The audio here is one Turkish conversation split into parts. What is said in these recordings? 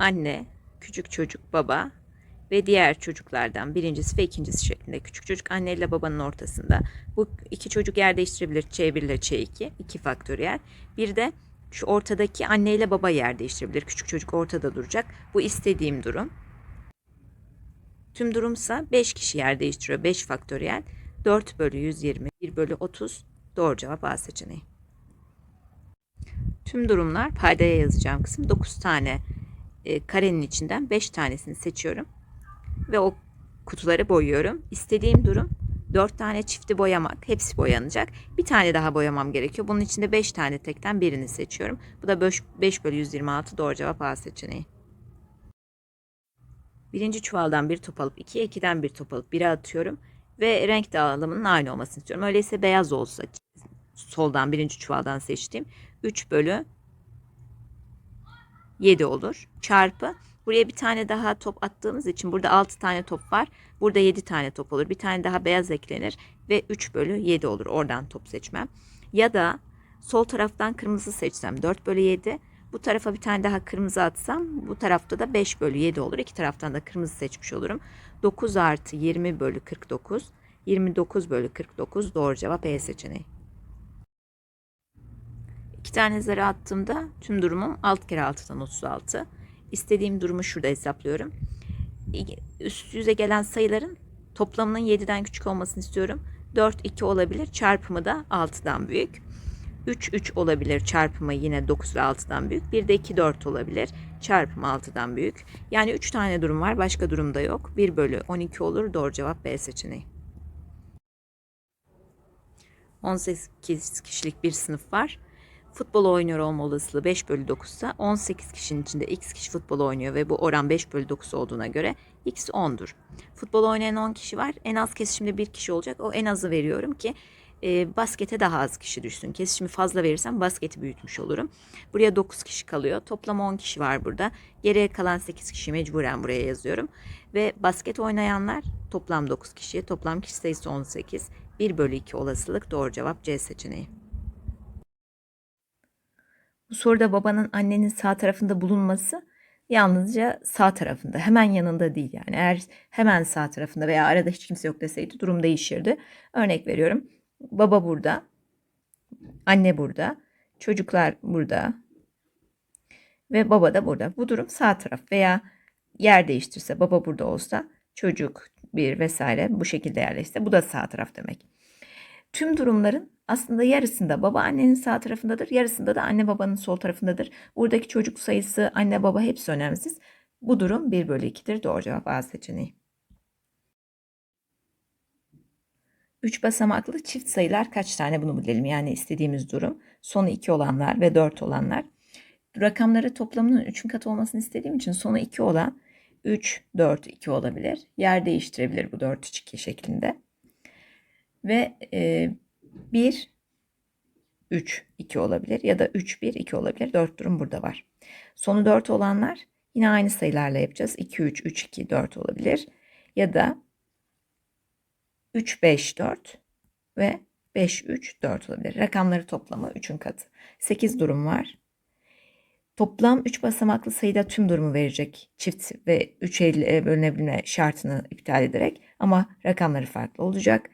anne, küçük çocuk baba ve diğer çocuklardan birincisi ve ikincisi şeklinde. Küçük çocuk anne ile babanın ortasında. Bu iki çocuk yer değiştirebilir. Ç1 ile Ç2. 2 faktöriyel. Bir de şu ortadaki anne ile baba yer değiştirebilir. Küçük çocuk ortada duracak. Bu istediğim durum. Tüm durumsa 5 kişi yer değiştiriyor. 5 faktöriyel. 4 bölü 120, 1 bölü 30. Doğru cevap A seçeneği. Tüm durumlar paydaya yazacağım kısım 9 tane e, karenin içinden 5 tanesini seçiyorum. Ve o kutuları boyuyorum. İstediğim durum 4 tane çifti boyamak. Hepsi boyanacak. Bir tane daha boyamam gerekiyor. Bunun içinde 5 tane tekten birini seçiyorum. Bu da 5, 5 bölü 126 doğru cevap A seçeneği. Birinci çuvaldan bir top alıp 2'ye 2'den bir top alıp 1'e atıyorum. Ve renk dağılımının aynı olmasını istiyorum. Öyleyse beyaz olsa soldan birinci çuvaldan seçtiğim 3 bölü 7 olur. Çarpı buraya bir tane daha top attığımız için burada 6 tane top var. Burada 7 tane top olur. Bir tane daha beyaz eklenir ve 3 bölü 7 olur. Oradan top seçmem. Ya da sol taraftan kırmızı seçsem 4 bölü 7. Bu tarafa bir tane daha kırmızı atsam bu tarafta da 5 bölü 7 olur. İki taraftan da kırmızı seçmiş olurum. 9 artı 20 bölü 49. 29 bölü 49 doğru cevap E seçeneği. İki tane zarı attığımda tüm durumum 6 kere 6'dan 36. İstediğim durumu şurada hesaplıyorum. Üst yüze gelen sayıların toplamının 7'den küçük olmasını istiyorum. 4 2 olabilir. Çarpımı da 6'dan büyük. 3 3 olabilir. Çarpımı yine 9 ile 6'dan büyük. Bir de 2 4 olabilir. Çarpımı 6'dan büyük. Yani 3 tane durum var. Başka durumda yok. 1 bölü 12 olur. Doğru cevap B seçeneği. 18 kişilik bir sınıf var. Futbol oynuyor olma olasılığı 5 bölü 9 ise 18 kişinin içinde x kişi futbol oynuyor ve bu oran 5 bölü 9 olduğuna göre x 10'dur. Futbol oynayan 10 kişi var. En az kesişimde bir kişi olacak. O en azı veriyorum ki e, baskete daha az kişi düşsün. Kesişimi fazla verirsem basketi büyütmüş olurum. Buraya 9 kişi kalıyor. Toplam 10 kişi var burada. Geriye kalan 8 kişi mecburen buraya yazıyorum. Ve basket oynayanlar toplam 9 kişi. Toplam kişi sayısı 18. 1 bölü 2 olasılık doğru cevap C seçeneği. Bu soruda babanın annenin sağ tarafında bulunması yalnızca sağ tarafında hemen yanında değil yani eğer hemen sağ tarafında veya arada hiç kimse yok deseydi durum değişirdi. Örnek veriyorum baba burada anne burada çocuklar burada ve baba da burada. Bu durum sağ taraf veya yer değiştirse baba burada olsa çocuk bir vesaire bu şekilde yerleşse bu da sağ taraf demek. Tüm durumların aslında yarısında baba annenin sağ tarafındadır, yarısında da anne babanın sol tarafındadır. Buradaki çocuk sayısı, anne baba hepsi önemsiz. Bu durum 1 bölü 2'dir. Doğru cevap A seçeneği. 3 basamaklı çift sayılar kaç tane bunu bilelim. Yani istediğimiz durum. Sonu 2 olanlar ve 4 olanlar. Rakamları toplamının 3'ün katı olmasını istediğim için sonu 2 olan 3, 4, 2 olabilir. Yer değiştirebilir bu 4, 3, 2 şeklinde. Ve e, 1, 3, 2 olabilir ya da 3, 1, 2 olabilir. 4 durum burada var. Sonu 4 olanlar yine aynı sayılarla yapacağız. 2, 3, 3, 2, 4 olabilir. Ya da 3, 5, 4 ve 5, 3, 4 olabilir. Rakamları toplamı 3'ün katı. 8 durum var. Toplam 3 basamaklı sayıda tüm durumu verecek çift ve 3 elle bölünebilme şartını iptal ederek ama rakamları farklı olacak.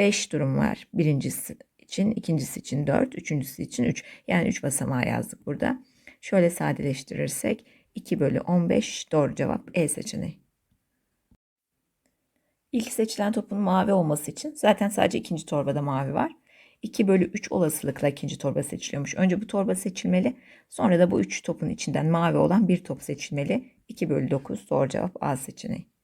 5 durum var. Birincisi için, ikincisi için 4, üçüncüsü için 3. Yani 3 basamağı yazdık burada. Şöyle sadeleştirirsek 2 bölü 15 doğru cevap E seçeneği. İlk seçilen topun mavi olması için zaten sadece ikinci torbada mavi var. 2 bölü 3 olasılıkla ikinci torba seçiliyormuş. Önce bu torba seçilmeli. Sonra da bu 3 topun içinden mavi olan bir top seçilmeli. 2 bölü 9 doğru cevap A seçeneği.